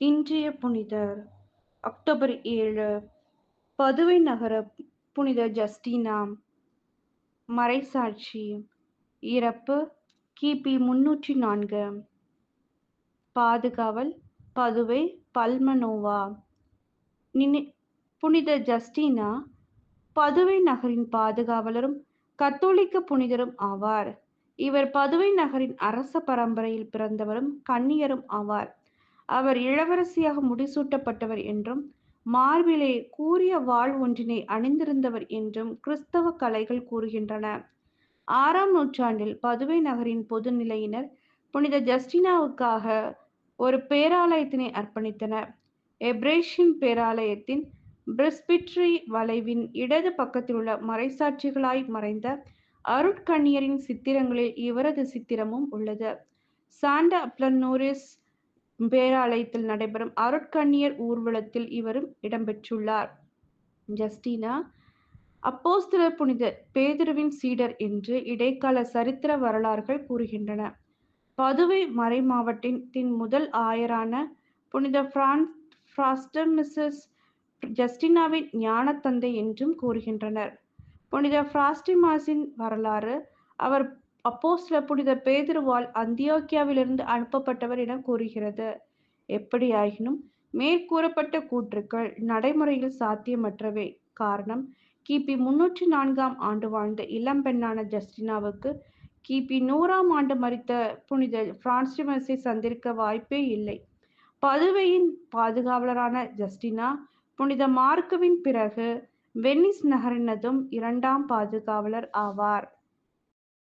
இன்றைய புனிதர் அக்டோபர் ஏழு பதுவை நகர புனித ஜஸ்டினா மறைசாட்சி இறப்பு கிபி முன்னூற்றி நான்கு பாதுகாவல் பதுவை பல்மனோவா. நினை புனித ஜஸ்டினா பதுவை நகரின் பாதுகாவலரும் கத்தோலிக்க புனிதரும் ஆவார். இவர் பதுவை நகரின் அரச பரம்பரையில் பிறந்தவரும் கன்னியரும் ஆவார். அவர் இளவரசியாக முடிசூட்டப்பட்டவர் என்றும் மார்பிலே கூறிய வாழ் ஒன்றினை அணிந்திருந்தவர் என்றும் கிறிஸ்தவ கலைகள் கூறுகின்றன. ஆறாம் நூற்றாண்டில் பதுவை நகரின் பொதுநிலையினர் புனித ஜஸ்டினாவுக்காக ஒரு பேராலயத்தினை அர்ப்பணித்தனர். எப்ரேஷின் பேராலயத்தின் பிரிஸ்பிட்ரி வளைவின் இடது பக்கத்தில் உள்ள மறைசாட்சிகளாய் மறைந்த அருட்கண்ணியரின் சித்திரங்களில் இவரது சித்திரமும் உள்ளது. சாண்டா அப்ளனூரிஸ் பேராலயத்தில் நடைபெறும் அருட்கண்ணியர் ஊர்வலத்தில் இவரும் இடம்பெற்றுள்ளார். ஜஸ்டினா அப்போஸ்திர புனித பேதுருவின் சீடர் என்று இடைக்கால சரித்திர வரலாறுகள் கூறுகின்றன. பதுவை மறை மாவட்டத்தின் முதல் ஆயரான புனித பிரான்ஸ் பிராஸ்டமிசஸ் ஜஸ்டினாவின் ஞான தந்தை என்றும் கூறுகின்றனர். புனித பிராஸ்டிமாஸின் வரலாறு அவர் அப்போஸ்ல புனித பேதுருவால் அந்தியோக்கியாவிலிருந்து அனுப்பப்பட்டவர் என கூறுகிறது. எப்படியாயினும் மேற்கூறப்பட்ட கூற்றுக்கள் நடைமுறையில் சாத்தியமற்றவை. காரணம் கிபி முன்னூற்றி நான்காம் ஆண்டு வாழ்ந்த இளம்பெண்ணான ஜஸ்டினாவுக்கு கிபி நூறாம் ஆண்டு மறித்த புனித பிரான்ஸ்டிமஸை சந்திருக்க வாய்ப்பே இல்லை. பதுவையின் பாதுகாவலரான ஜஸ்டினா புனித மார்க்குவின் பிறகு வெனிஸ் நகரினதும் இரண்டாம் பாதுகாவலர் ஆவார்.